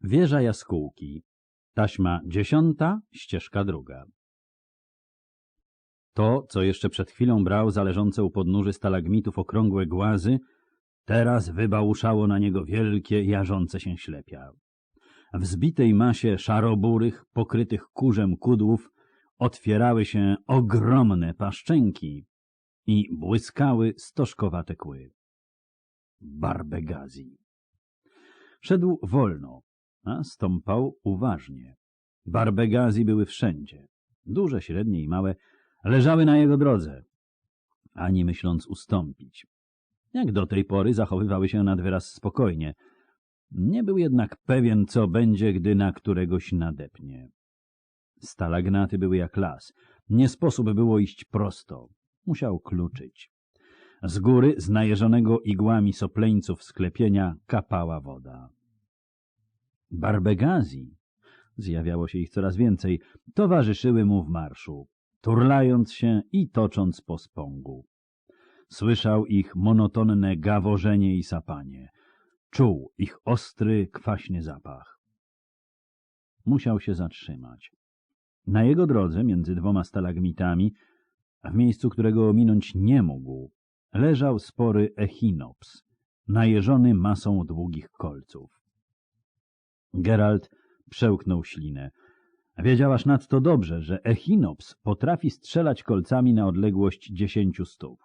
Wieża jaskółki. Taśma dziesiąta, ścieżka druga. To, co jeszcze przed chwilą brał zależące u podnóży stalagmitów okrągłe głazy, teraz wybałuszało na niego wielkie, jarzące się ślepia. W zbitej masie szaroburych, pokrytych kurzem kudłów otwierały się ogromne paszczęki i błyskały stożkowate kły. Barbegazji. Szedł wolno, a stąpał uważnie. Barbegazji były wszędzie. Duże, średnie i małe leżały na jego drodze, ani myśląc ustąpić. Jak do tej pory zachowywały się nad wyraz spokojnie. Nie był jednak pewien, co będzie, gdy na któregoś nadepnie. Stalagnaty były jak las. Nie sposób było iść prosto. Musiał kluczyć. Z góry, z najeżonego igłami sopleńców sklepienia, kapała woda. Barbegazji, zjawiało się ich coraz więcej, towarzyszyły mu w marszu, turlając się i tocząc po spągu. Słyszał ich monotonne gaworzenie i sapanie. Czuł ich ostry, kwaśny zapach. Musiał się zatrzymać. Na jego drodze, między dwoma stalagmitami, w miejscu, którego ominąć nie mógł, leżał spory echinops, najeżony masą długich kolców. Geralt przełknął ślinę. Wiedziałaś nadto dobrze, że echinops potrafi strzelać kolcami na odległość dziesięciu stóp.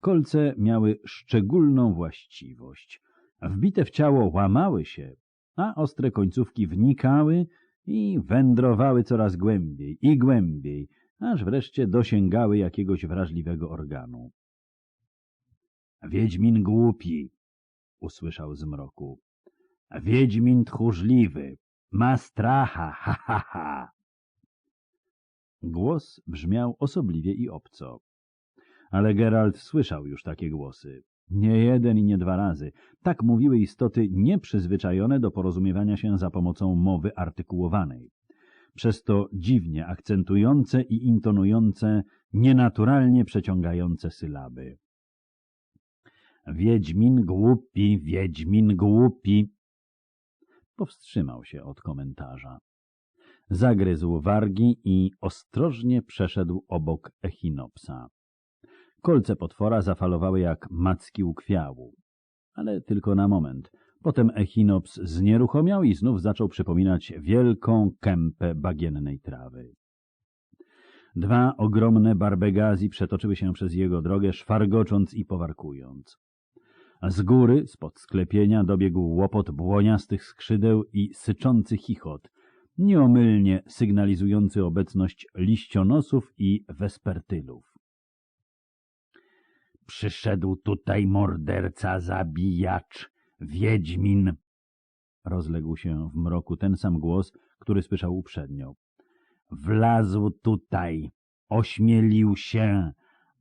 Kolce miały szczególną właściwość. Wbite w ciało łamały się, a ostre końcówki wnikały i wędrowały coraz głębiej i głębiej, aż wreszcie dosięgały jakiegoś wrażliwego organu. Wiedźmin głupi, usłyszał z mroku. Wiedźmin tchórzliwy, ma stracha, ha, ha, ha. Głos brzmiał osobliwie i obco. Ale Geralt słyszał już takie głosy. Nie jeden i nie dwa razy. Tak mówiły istoty nieprzyzwyczajone do porozumiewania się za pomocą mowy artykułowanej. Przez to dziwnie akcentujące i intonujące, nienaturalnie przeciągające sylaby. Wiedźmin głupi, Wiedźmin głupi. Powstrzymał się od komentarza. Zagryzł wargi i ostrożnie przeszedł obok echinopsa. Kolce potwora zafalowały jak macki u kwiału. Ale tylko na moment. Potem echinops znieruchomiał i znów zaczął przypominać wielką kępę bagiennej trawy. Dwa ogromne barbegazji przetoczyły się przez jego drogę, szwargocząc i powarkując. Z góry, spod sklepienia, dobiegł łopot błoniastych skrzydeł i syczący chichot, nieomylnie sygnalizujący obecność liścionosów i wespertylów. Przyszedł tutaj morderca, zabijacz, wiedźmin. Rozległ się w mroku ten sam głos, który słyszał uprzednio. Wlazł tutaj, ośmielił się,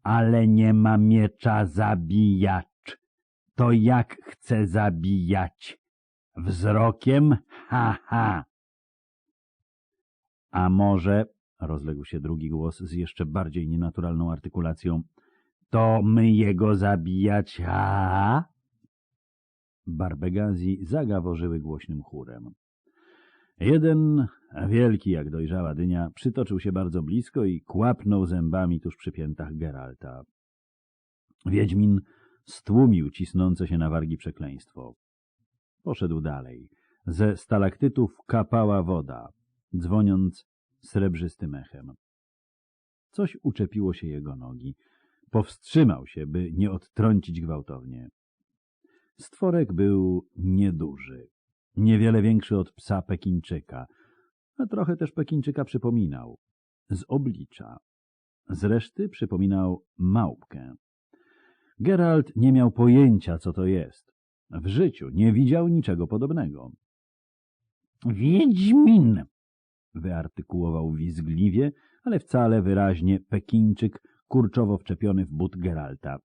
ale nie ma miecza zabijacz. To jak chce zabijać? Wzrokiem? Ha, ha! A może, rozległ się drugi głos z jeszcze bardziej nienaturalną artykulacją, to my jego zabijać, ha? Barbegazji zagaworzyły głośnym chórem. Jeden, wielki jak dojrzała dynia, przytoczył się bardzo blisko i kłapnął zębami tuż przy piętach Geralta. Wiedźmin stłumił cisnące się na wargi przekleństwo. Poszedł dalej. Ze stalaktytów kapała woda, dzwoniąc srebrzystym echem. Coś uczepiło się jego nogi. Powstrzymał się, by nie odtrącić gwałtownie. Stworek był nieduży, niewiele większy od psa Pekińczyka, a trochę też Pekińczyka przypominał. Z oblicza. Z reszty przypominał małpkę. Geralt nie miał pojęcia, co to jest. W życiu nie widział niczego podobnego. Wiedźmin! wyartykułował wizgliwie, ale wcale wyraźnie Pekińczyk, kurczowo wczepiony w but Geralta.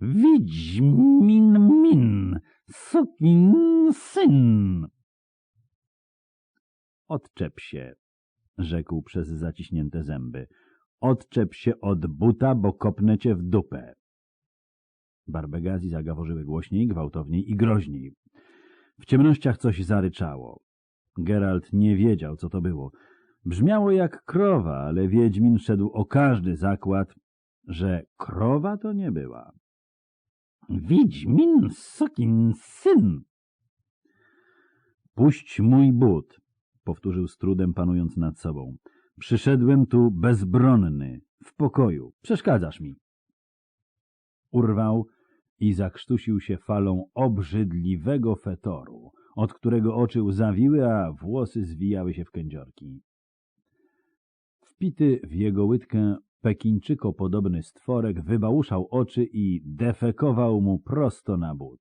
Wiedźmin min, sukin syn. Odczep się, rzekł przez zaciśnięte zęby. Odczep się od buta, bo kopnę cię w dupę. Barbegazji zagaworzyły głośniej, gwałtowniej i groźniej. W ciemnościach coś zaryczało. Geralt nie wiedział, co to było. Brzmiało jak krowa, ale Wiedźmin szedł o każdy zakład, że krowa to nie była. Wiedźmin, sokin syn! Puść mój but, powtórzył z trudem, panując nad sobą. Przyszedłem tu bezbronny, w pokoju. Przeszkadzasz mi. Urwał i zakrztusił się falą obrzydliwego fetoru, od którego oczy łzawiły, a włosy zwijały się w kędziorki. Wpity w jego łydkę pekińczyko podobny stworek wybałuszał oczy i defekował mu prosto na but.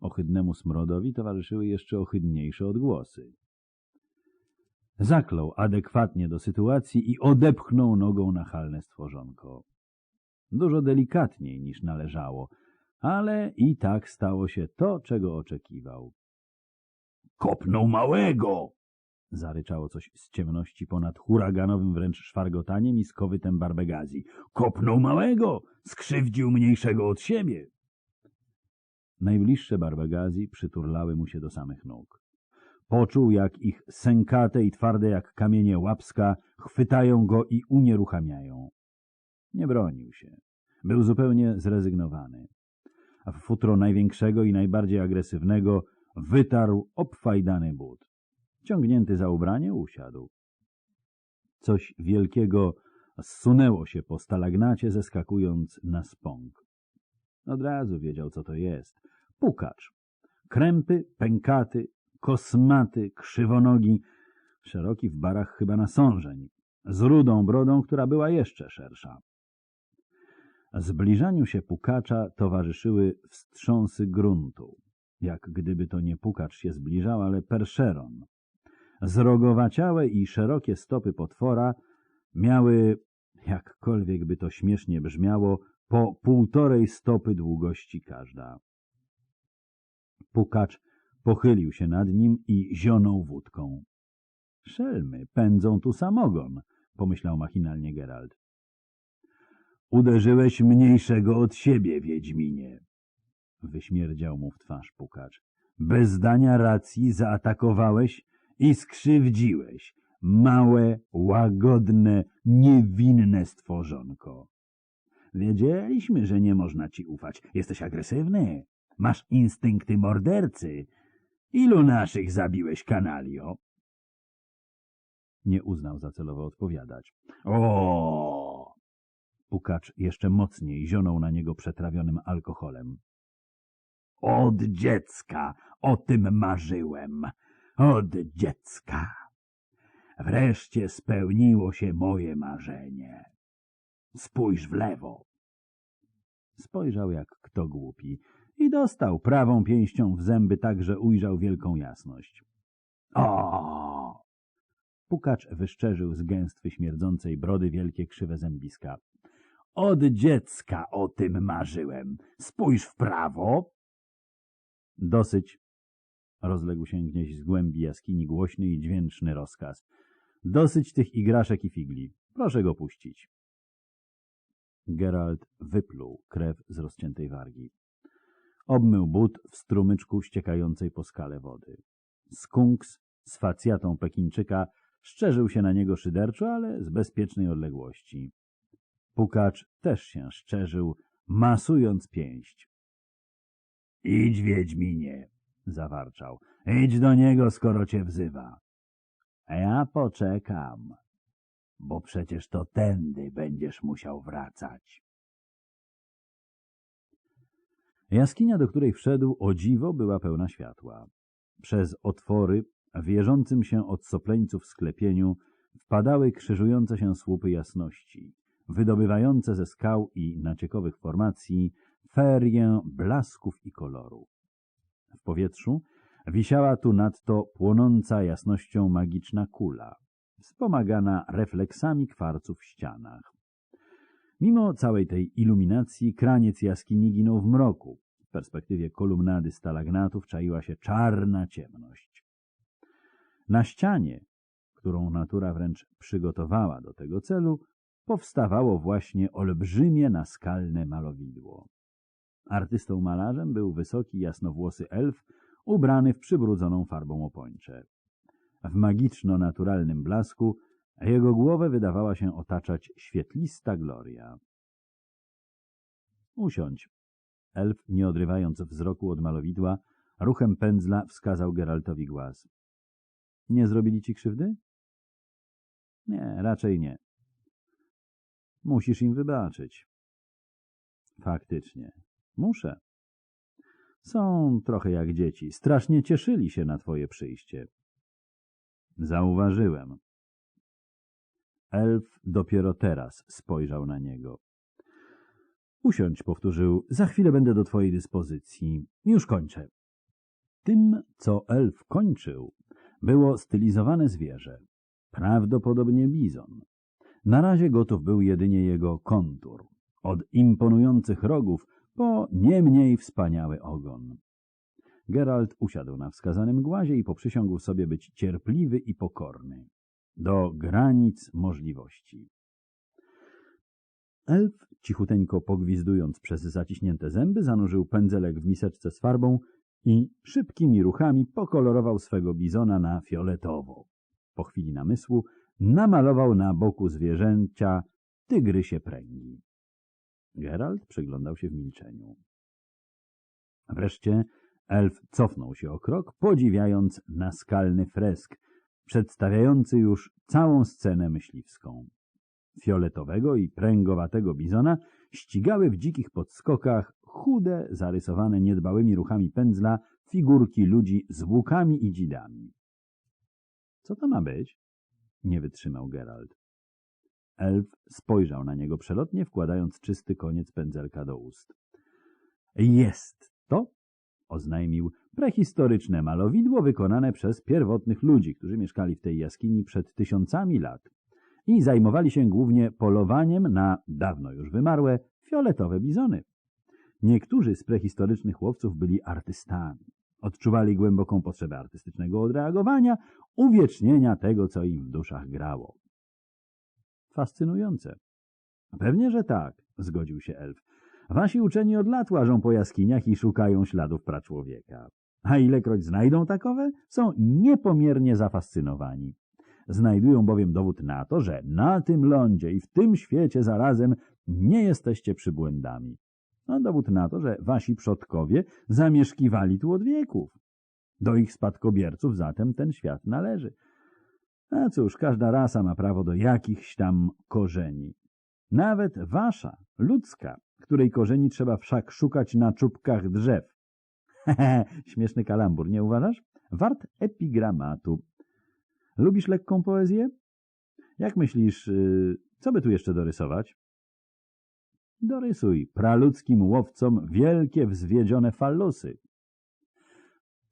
Ohydnemu smrodowi towarzyszyły jeszcze ohydniejsze odgłosy. Zaklął adekwatnie do sytuacji i odepchnął nogą nachalne stworzonko. Dużo delikatniej niż należało, ale i tak stało się to, czego oczekiwał. — Kopnął małego! — zaryczało coś z ciemności ponad huraganowym wręcz szwargotaniem i skowytem barbegazji. — Kopnął małego! Skrzywdził mniejszego od siebie! Najbliższe barbegazji przyturlały mu się do samych nóg. Poczuł, jak ich sękate i twarde jak kamienie łapska chwytają go i unieruchamiają. Nie bronił się. Był zupełnie zrezygnowany. A w futro największego i najbardziej agresywnego wytarł obfajdany but. Ciągnięty za ubranie usiadł. Coś wielkiego zsunęło się po stalagnacie, zeskakując na spąk. Od razu wiedział, co to jest. Pukacz. Krępy, pękaty, kosmaty, krzywonogi, szeroki w barach chyba na sążeń, z rudą brodą, która była jeszcze szersza. Zbliżaniu się pukacza towarzyszyły wstrząsy gruntu, jak gdyby to nie pukacz się zbliżał, ale perszeron. Zrogowaciałe i szerokie stopy potwora miały, jakkolwiek by to śmiesznie brzmiało, po półtorej stopy długości każda. Pukacz pochylił się nad nim i zionął wódką. Szelmy, pędzą tu samogon, pomyślał machinalnie Gerald. Uderzyłeś mniejszego od siebie, Wiedźminie, wyśmierdział mu w twarz pukacz. Bez dania racji zaatakowałeś i skrzywdziłeś małe, łagodne, niewinne stworzonko. Wiedzieliśmy, że nie można ci ufać. Jesteś agresywny, masz instynkty mordercy. Ilu naszych zabiłeś, kanalio? Nie uznał za celowo odpowiadać. O! Pukacz jeszcze mocniej zionął na niego przetrawionym alkoholem. Od dziecka o tym marzyłem. Od dziecka. Wreszcie spełniło się moje marzenie. Spójrz w lewo. Spojrzał jak kto głupi i dostał prawą pięścią w zęby tak, że ujrzał wielką jasność. O! Pukacz wyszczerzył z gęstwy śmierdzącej brody wielkie krzywe zębiska. Od dziecka o tym marzyłem. Spójrz w prawo. Dosyć. Rozległ się gdzieś z głębi jaskini głośny i dźwięczny rozkaz. Dosyć tych igraszek i figli. Proszę go puścić. Geralt wypluł krew z rozciętej wargi. Obmył but w strumyczku ściekającej po skale wody. Skunks z facjatą Pekińczyka szczerzył się na niego szyderczo, ale z bezpiecznej odległości. Pukacz też się szczerzył, masując pięść. — Idź, Wiedźminie! — zawarczał. — Idź do niego, skoro cię wzywa. — ja poczekam, bo przecież to tędy będziesz musiał wracać. Jaskinia, do której wszedł, o dziwo, była pełna światła. Przez otwory, wierzącym się od sopleńców sklepieniu, wpadały krzyżujące się słupy jasności, wydobywające ze skał i naciekowych formacji ferię blasków i kolorów. W powietrzu wisiała tu nadto płonąca jasnością magiczna kula, wspomagana refleksami kwarcu w ścianach. Mimo całej tej iluminacji kraniec jaskini ginął w mroku. W perspektywie kolumnady stalagnatów czaiła się czarna ciemność. Na ścianie, którą natura wręcz przygotowała do tego celu, powstawało właśnie olbrzymie naskalne malowidło. Artystą malarzem był wysoki, jasnowłosy elf ubrany w przybrudzoną farbą opończe. W magiczno-naturalnym blasku jego głowę wydawała się otaczać świetlista gloria. Usiądź. Elf, nie odrywając wzroku od malowidła, ruchem pędzla wskazał Geraltowi głaz. Nie zrobili ci krzywdy? Nie, raczej nie. Musisz im wybaczyć. Faktycznie. Muszę. Są trochę jak dzieci. Strasznie cieszyli się na twoje przyjście. Zauważyłem. Elf dopiero teraz spojrzał na niego. Usiądź, powtórzył. Za chwilę będę do twojej dyspozycji. Już kończę. Tym, co elf kończył, było stylizowane zwierzę. Prawdopodobnie bizon. Na razie gotów był jedynie jego kontur. Od imponujących rogów po nie mniej wspaniały ogon. Geralt usiadł na wskazanym głazie i poprzysiągł sobie być cierpliwy i pokorny. Do granic możliwości. Elf, cichuteńko pogwizdując przez zaciśnięte zęby, zanurzył pędzelek w miseczce z farbą i szybkimi ruchami pokolorował swego bizona na fioletowo. Po chwili namysłu namalował na boku zwierzęcia tygrysie pręgi. Geralt przyglądał się w milczeniu. Wreszcie elf cofnął się o krok, podziwiając naskalny fresk, przedstawiający już całą scenę myśliwską. Fioletowego i pręgowatego bizona ścigały w dzikich podskokach chude, zarysowane niedbałymi ruchami pędzla figurki ludzi z łukami i dzidami. — Co to ma być? — nie wytrzymał Geralt. Elf spojrzał na niego przelotnie, wkładając czysty koniec pędzelka do ust. — Jest to, oznajmił, prehistoryczne malowidło wykonane przez pierwotnych ludzi, którzy mieszkali w tej jaskini przed tysiącami lat i zajmowali się głównie polowaniem na dawno już wymarłe fioletowe bizony. Niektórzy z prehistorycznych łowców byli artystami. Odczuwali głęboką potrzebę artystycznego odreagowania, uwiecznienia tego, co im w duszach grało. Fascynujące. Pewnie, że tak, zgodził się elf. Wasi uczeni od lat łażą po jaskiniach i szukają śladów praczłowieka. A ilekroć znajdą takowe, są niepomiernie zafascynowani. Znajdują bowiem dowód na to, że na tym lądzie i w tym świecie zarazem nie jesteście przybłędami. No, dowód na to, że wasi przodkowie zamieszkiwali tu od wieków. Do ich spadkobierców zatem ten świat należy. A cóż, każda rasa ma prawo do jakichś tam korzeni. Nawet wasza, ludzka, której korzeni trzeba wszak szukać na czubkach drzew. Hehe, śmieszny kalambur, nie uważasz? Wart epigramatu. Lubisz lekką poezję? Jak myślisz, yy, co by tu jeszcze dorysować? Dorysuj praludzkim łowcom wielkie wzwiedzione fallusy.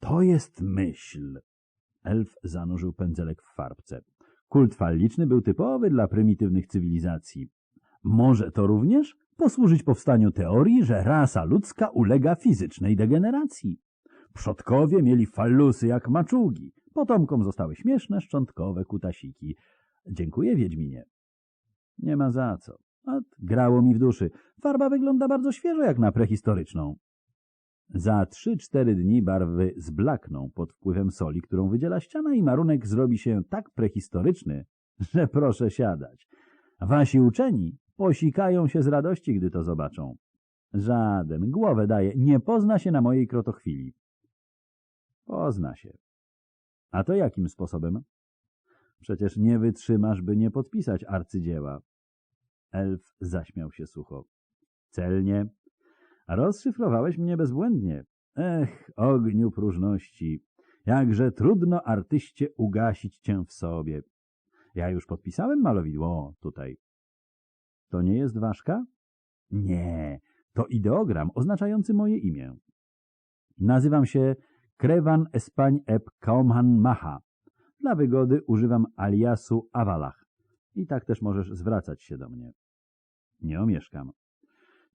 To jest myśl. Elf zanurzył pędzelek w farbce. Kult falliczny był typowy dla prymitywnych cywilizacji. Może to również posłużyć powstaniu teorii, że rasa ludzka ulega fizycznej degeneracji. Przodkowie mieli fallusy jak maczugi. Potomkom zostały śmieszne, szczątkowe kutasiki. Dziękuję, Wiedźminie. Nie ma za co. Grało mi w duszy. Farba wygląda bardzo świeżo jak na prehistoryczną. Za trzy-cztery dni barwy zblakną pod wpływem soli, którą wydziela ściana i marunek zrobi się tak prehistoryczny, że proszę siadać. Wasi uczeni posikają się z radości, gdy to zobaczą. Żaden, głowę daje, nie pozna się na mojej krotochwili. Pozna się. A to jakim sposobem? Przecież nie wytrzymasz, by nie podpisać arcydzieła. Elf zaśmiał się sucho. Celnie. Rozszyfrowałeś mnie bezbłędnie. Ech, ogniu próżności. Jakże trudno artyście ugasić cię w sobie. Ja już podpisałem malowidło tutaj. To nie jest ważka? Nie, to ideogram oznaczający moje imię. Nazywam się Krewan Espań eb Kaumhan Maha. Dla wygody używam aliasu Awalach. I tak też możesz zwracać się do mnie. Nie omieszkam.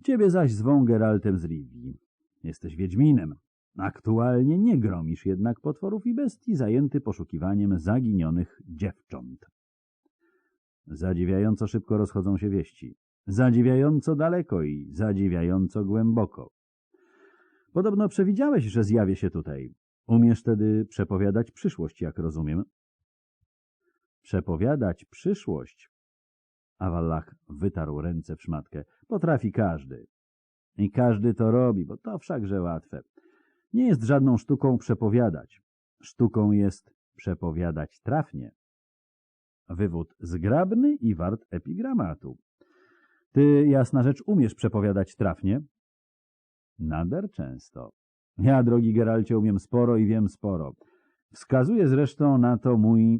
Ciebie zaś zwą Geraltem z Rivii. Jesteś Wiedźminem. Aktualnie nie gromisz jednak potworów i bestii zajęty poszukiwaniem zaginionych dziewcząt. Zadziwiająco szybko rozchodzą się wieści. Zadziwiająco daleko i zadziwiająco głęboko. Podobno przewidziałeś, że zjawię się tutaj. Umiesz tedy przepowiadać przyszłość, jak rozumiem. Przepowiadać przyszłość? Awallach wytarł ręce w szmatkę. Potrafi każdy. I każdy to robi, bo to wszakże łatwe. Nie jest żadną sztuką przepowiadać. Sztuką jest przepowiadać trafnie. Wywód zgrabny i wart epigramatu. Ty, jasna rzecz, umiesz przepowiadać trafnie? Nader często. Ja, drogi Geralcie, umiem sporo i wiem sporo. Wskazuje zresztą na to mój,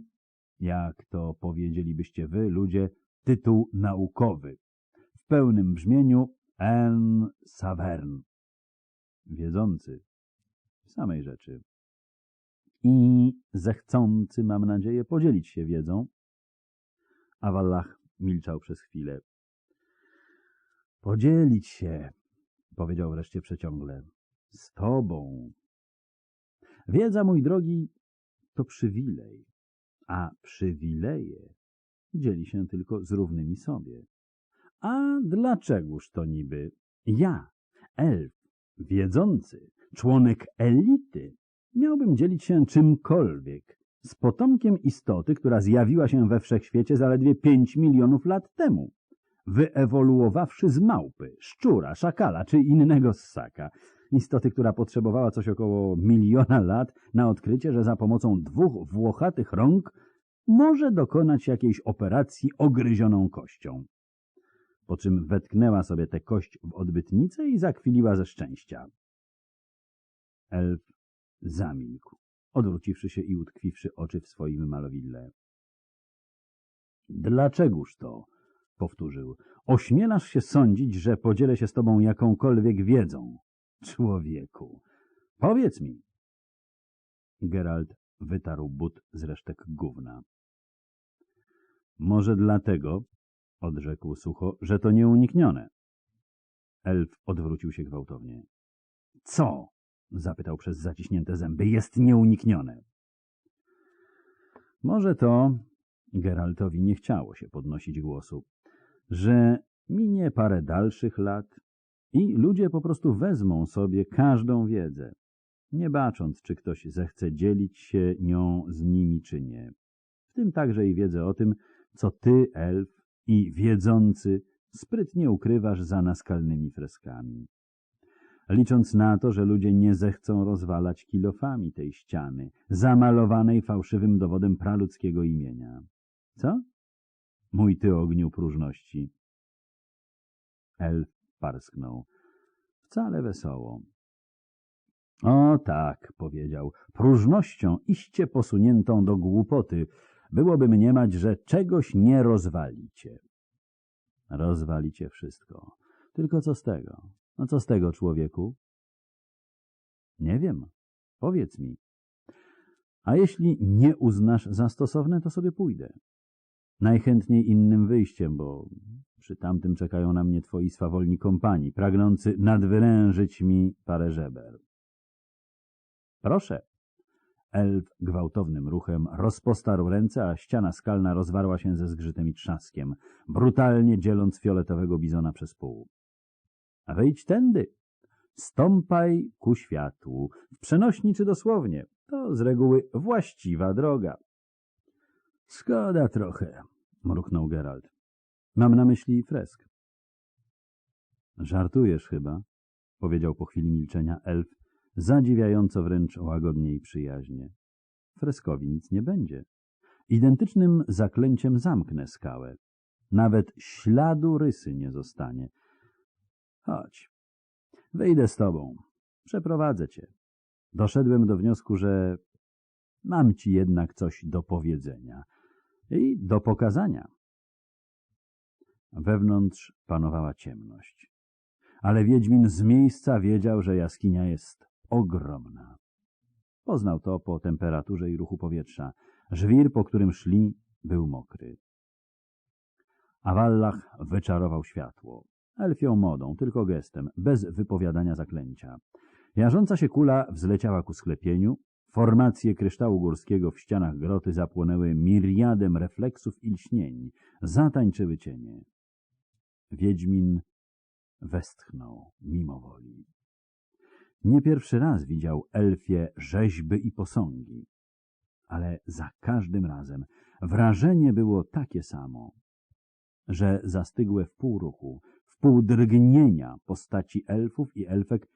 jak to powiedzielibyście wy, ludzie, tytuł naukowy. W pełnym brzmieniu en savern. Wiedzący. W samej rzeczy. I zechcący, mam nadzieję, podzielić się wiedzą. Awallach milczał przez chwilę. Podzielić się, powiedział wreszcie przeciągle. Z tobą. Wiedza, mój drogi, to przywilej, a przywileje dzieli się tylko z równymi sobie. A dlaczegoż to niby? Ja, elf, wiedzący, członek elity, miałbym dzielić się czymkolwiek z potomkiem istoty, która zjawiła się we wszechświecie zaledwie pięć milionów lat temu, wyewoluowawszy z małpy, szczura, szakala czy innego ssaka, istoty, która potrzebowała coś około miliona lat na odkrycie, że za pomocą dwóch włochatych rąk może dokonać jakiejś operacji ogryzioną kością. Po czym wetknęła sobie tę kość w odbytnicę i zakwiliła ze szczęścia. Elf zamilkł, odwróciwszy się i utkwiwszy oczy w swoim malowidle. Dlaczegoż to? powtórzył. Ośmielasz się sądzić, że podzielę się z tobą jakąkolwiek wiedzą. Człowieku, powiedz mi. Geralt wytarł but z resztek gówna. Może dlatego, odrzekł sucho, że to nieuniknione. Elf odwrócił się gwałtownie. Co? zapytał przez zaciśnięte zęby. Jest nieuniknione. Może to, Geraltowi nie chciało się podnosić głosu, że minie parę dalszych lat i ludzie po prostu wezmą sobie każdą wiedzę, nie bacząc, czy ktoś zechce dzielić się nią z nimi, czy nie. W tym także i wiedzę o tym, co ty, elf, i wiedzący sprytnie ukrywasz za naskalnymi freskami. Licząc na to, że ludzie nie zechcą rozwalać kilofami tej ściany, zamalowanej fałszywym dowodem praludzkiego imienia. Co? Mój ty ogniu próżności. Elf parsknął. Wcale wesoło. O tak, powiedział, próżnością iście posuniętą do głupoty, byłoby mniemać, że czegoś nie rozwalicie. Rozwalicie wszystko. Tylko co z tego? No co z tego, człowieku? Nie wiem. Powiedz mi. A jeśli nie uznasz za stosowne, to sobie pójdę. Najchętniej innym wyjściem, bo przy tamtym czekają na mnie twoi swawolni kompani, pragnący nadwyrężyć mi parę żeber. Proszę. Elf gwałtownym ruchem rozpostarł ręce, a ściana skalna rozwarła się ze zgrzytem i trzaskiem, brutalnie dzieląc fioletowego bizona przez pół. A wejdź tędy. Stąpaj ku światłu, w przenośni czy dosłownie. To z reguły właściwa droga. Szkoda trochę, mruknął Geralt. Mam na myśli fresk. Żartujesz chyba, powiedział po chwili milczenia elf, zadziwiająco wręcz łagodnie i przyjaźnie. Freskowi nic nie będzie. Identycznym zaklęciem zamknę skałę. Nawet śladu rysy nie zostanie. Chodź, wyjdę z tobą, przeprowadzę cię. Doszedłem do wniosku, że mam ci jednak coś do powiedzenia i do pokazania. Wewnątrz panowała ciemność, ale Wiedźmin z miejsca wiedział, że jaskinia jest ogromna. Poznał to po temperaturze i ruchu powietrza. Żwir, po którym szli, był mokry. A Wallach wyczarował światło. Elfią modą, tylko gestem, bez wypowiadania zaklęcia. Jarząca się kula wzleciała ku sklepieniu, Formacje kryształu górskiego w ścianach groty zapłonęły miriadem refleksów i lśnień. Zatańczyły cienie. Wiedźmin westchnął mimo woli. Nie pierwszy raz widział elfie rzeźby i posągi, ale za każdym razem wrażenie było takie samo, że zastygłe w półruchu, w pół drgnienia postaci elfów i elfek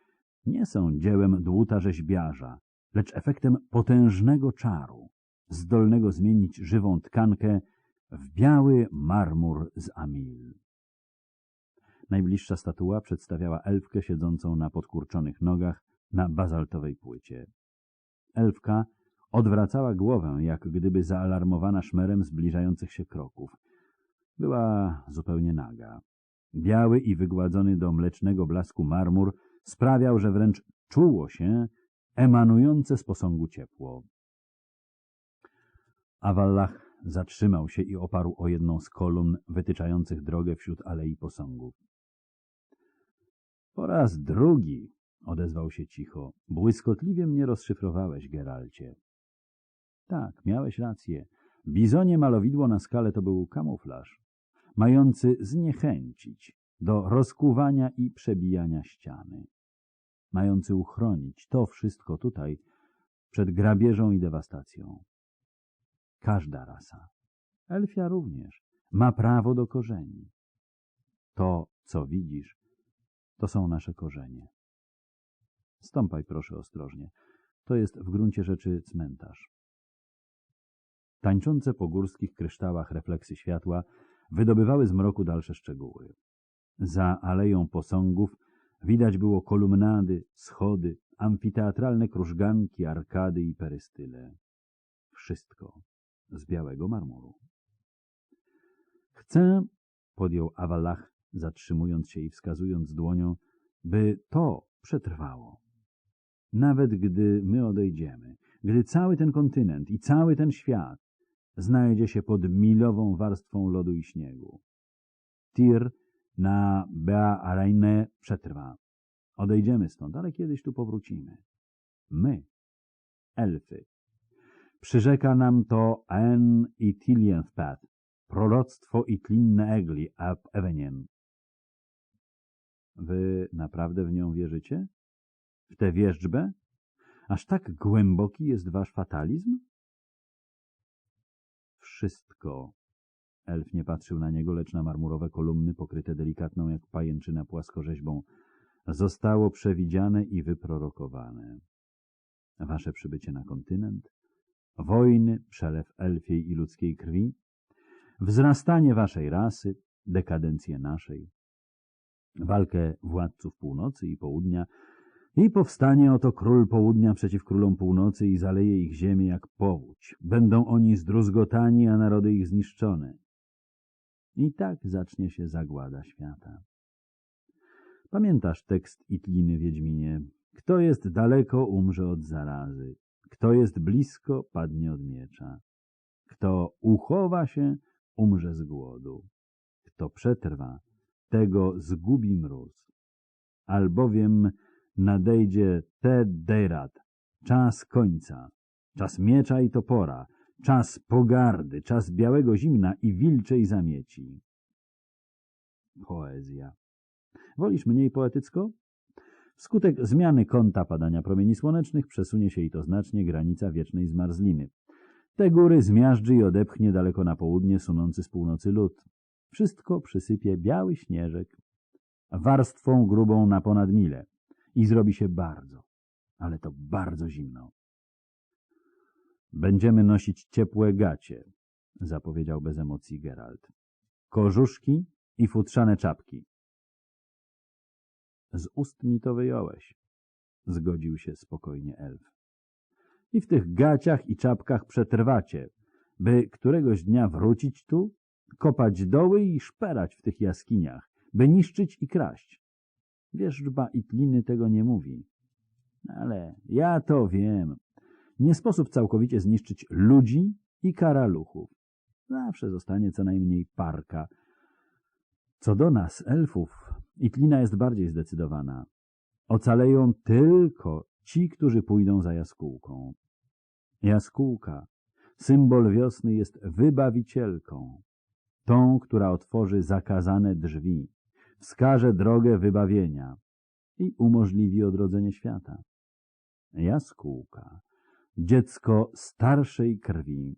nie są dziełem dłuta rzeźbiarza, lecz efektem potężnego czaru, zdolnego zmienić żywą tkankę w biały marmur z Amil. Najbliższa statua przedstawiała elfkę siedzącą na podkurczonych nogach na bazaltowej płycie. Elfka odwracała głowę, jak gdyby zaalarmowana szmerem zbliżających się kroków. Była zupełnie naga. Biały i wygładzony do mlecznego blasku marmur sprawiał, że wręcz czuło się emanujące z posągu ciepło. Awallach zatrzymał się i oparł o jedną z kolumn wytyczających drogę wśród alei posągów. Po raz drugi, odezwał się cicho, błyskotliwie mnie rozszyfrowałeś, Geralcie. Tak, miałeś rację. Bizonie malowidło na skale to był kamuflaż, mający zniechęcić do rozkuwania i przebijania ściany, mający uchronić to wszystko tutaj przed grabieżą i dewastacją. Każda rasa, elfia również, ma prawo do korzeni. To, co widzisz, to są nasze korzenie. Stąpaj proszę ostrożnie. To jest w gruncie rzeczy cmentarz. Tańczące po górskich kryształach refleksy światła wydobywały z mroku dalsze szczegóły. Za aleją posągów widać było kolumnady, schody, amfiteatralne krużganki, arkady i perystyle. Wszystko z białego marmuru. Chcę, podjął Awalach, zatrzymując się i wskazując dłonią, by to przetrwało. Nawet gdy my odejdziemy, gdy cały ten kontynent i cały ten świat znajdzie się pod milową warstwą lodu i śniegu. Tir na Bea Araine przetrwa. Odejdziemy stąd, ale kiedyś tu powrócimy. My, elfy. Przyrzeka nam to En i Tilienthpath, proroctwo i tlinne egli ab eweniem. Wy naprawdę w nią wierzycie? W tę wierzbę? Aż tak głęboki jest wasz fatalizm? Wszystko. Elf nie patrzył na niego, lecz na marmurowe kolumny pokryte delikatną jak pajęczyna płaskorzeźbą. Zostało przewidziane i wyprorokowane. Wasze przybycie na kontynent, wojny, przelew elfiej i ludzkiej krwi, wzrastanie waszej rasy, dekadencję naszej, walkę władców północy i południa i powstanie oto król południa przeciw królom północy i zaleje ich ziemię jak powódź. Będą oni zdruzgotani, a narody ich zniszczone. I tak zacznie się zagłada świata. Pamiętasz tekst Itliny Wiedźminie? Kto jest daleko, umrze od zarazy. Kto jest blisko, padnie od miecza. Kto uchowa się, umrze z głodu. Kto przetrwa, tego zgubi mróz. Albowiem nadejdzie te derat, czas końca, czas miecza i topora, czas pogardy, czas białego zimna i wilczej zamieci. Poezja. Wolisz mniej poetycko? Wskutek zmiany kąta padania promieni słonecznych przesunie się i to znacznie granica wiecznej zmarzliny. Te góry zmiażdży i odepchnie daleko na południe sunący z północy lód. Wszystko przysypie biały śnieżek, warstwą grubą na ponad milę i zrobi się bardzo, ale to bardzo zimno. Będziemy nosić ciepłe gacie, zapowiedział bez emocji Geralt. Kożuszki i futrzane czapki. Z ust mi to wyjąłeś, zgodził się spokojnie elf. I w tych gaciach i czapkach przetrwacie, by któregoś dnia wrócić tu, kopać doły i szperać w tych jaskiniach, by niszczyć i kraść. Wierzba i tliny tego nie mówi. Ale ja to wiem. Nie sposób całkowicie zniszczyć ludzi i karaluchów. Zawsze zostanie co najmniej parka. Co do nas, elfów, Itlina jest bardziej zdecydowana. Ocaleją tylko ci, którzy pójdą za jaskółką. Jaskółka, symbol wiosny, jest wybawicielką, tą, która otworzy zakazane drzwi, wskaże drogę wybawienia, i umożliwi odrodzenie świata. Jaskółka, dziecko starszej krwi,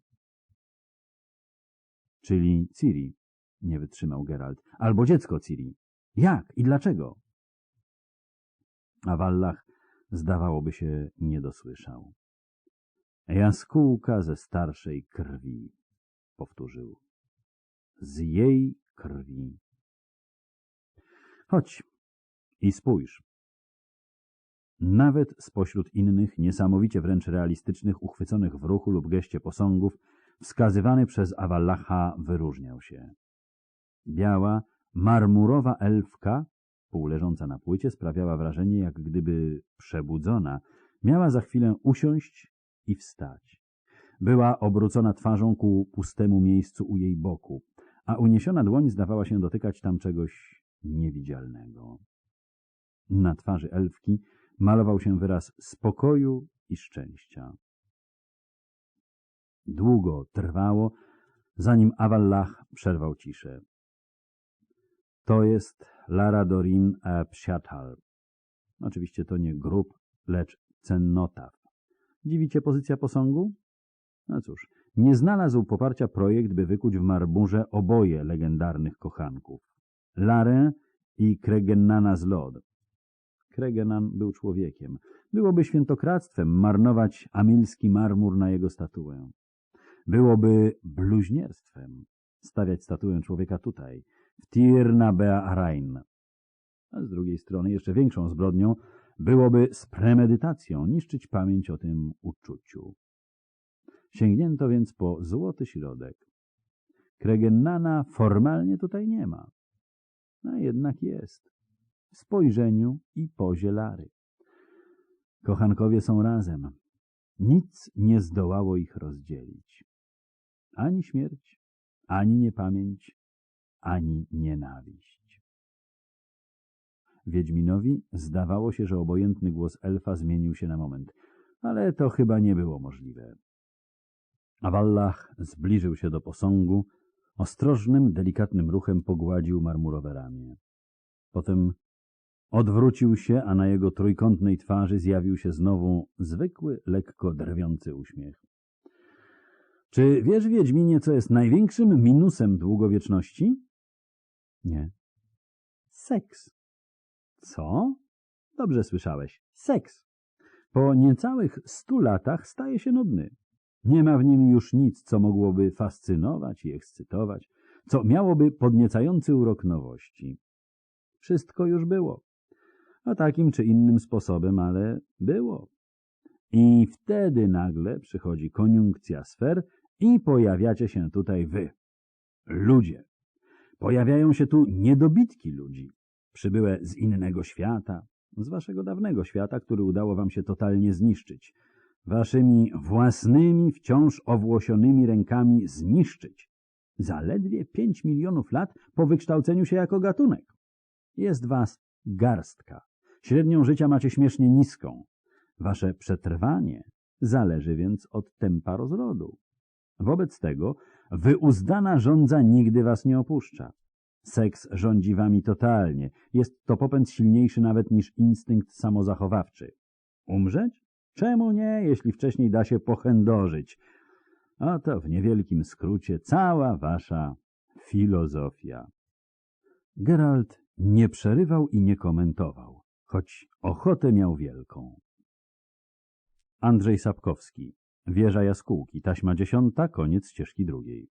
czyli Ciri, nie wytrzymał Geralt, albo dziecko Ciri. Jak i dlaczego? A Wallach zdawałoby się nie dosłyszał. Jaskółka ze starszej krwi, powtórzył. Z jej krwi. Chodź i spójrz. Nawet spośród innych, niesamowicie wręcz realistycznych, uchwyconych w ruchu lub geście posągów, wskazywany przez Awallacha wyróżniał się. Biała, marmurowa elfka, półleżąca na płycie, sprawiała wrażenie, jak gdyby przebudzona, miała za chwilę usiąść i wstać. Była obrócona twarzą ku pustemu miejscu u jej boku, a uniesiona dłoń zdawała się dotykać tam czegoś niewidzialnego. Na twarzy elfki malował się wyraz spokoju i szczęścia. Długo trwało, zanim Awallach przerwał ciszę. To jest Lara Dorin e Psiathal. Oczywiście to nie grób, lecz cennotaf. Dziwicie pozycja posągu? No cóż, nie znalazł poparcia projekt, by wykuć w marmurze oboje legendarnych kochanków. Larę i Kregennana z Lod. Kregenan był człowiekiem. Byłoby świętokradztwem marnować amilski marmur na jego statuę. Byłoby bluźnierstwem stawiać statuę człowieka tutaj, w Tirna Bearain. A z drugiej strony jeszcze większą zbrodnią byłoby z premedytacją niszczyć pamięć o tym uczuciu. Sięgnięto więc po złoty środek. Kregennana formalnie tutaj nie ma, a jednak jest w spojrzeniu i pozie Lary. Kochankowie są razem. Nic nie zdołało ich rozdzielić. Ani śmierć, ani niepamięć, ani nienawiść. Wiedźminowi zdawało się, że obojętny głos elfa zmienił się na moment, ale to chyba nie było możliwe. Awallach zbliżył się do posągu, ostrożnym, delikatnym ruchem pogładził marmurowe ramię. Potem odwrócił się, a na jego trójkątnej twarzy zjawił się znowu zwykły, lekko drwiący uśmiech. Czy wiesz, Wiedźminie, co jest największym minusem długowieczności? Nie. Seks. Co? Dobrze słyszałeś. Seks. Po niecałych stu latach staje się nudny. Nie ma w nim już nic, co mogłoby fascynować i ekscytować, co miałoby podniecający urok nowości. Wszystko już było. A takim czy innym sposobem, ale było. I wtedy nagle przychodzi koniunkcja sfer i pojawiacie się tutaj wy. Ludzie. Pojawiają się tu niedobitki ludzi, przybyłe z innego świata, z waszego dawnego świata, który udało wam się totalnie zniszczyć, waszymi własnymi, wciąż owłosionymi rękami zniszczyć. Zaledwie pięć milionów lat po wykształceniu się jako gatunek. Jest was garstka. Średnią życia macie śmiesznie niską. Wasze przetrwanie zależy więc od tempa rozrodu. Wobec tego wyuzdana żądza nigdy was nie opuszcza. Seks rządzi wami totalnie. Jest to popęd silniejszy nawet niż instynkt samozachowawczy. Umrzeć? Czemu nie, jeśli wcześniej da się pochędożyć? Oto w niewielkim skrócie cała wasza filozofia. Geralt nie przerywał i nie komentował, choć ochotę miał wielką. Andrzej Sapkowski Wieża Jaskółki, taśma dziesiąta, koniec ścieżki drugiej.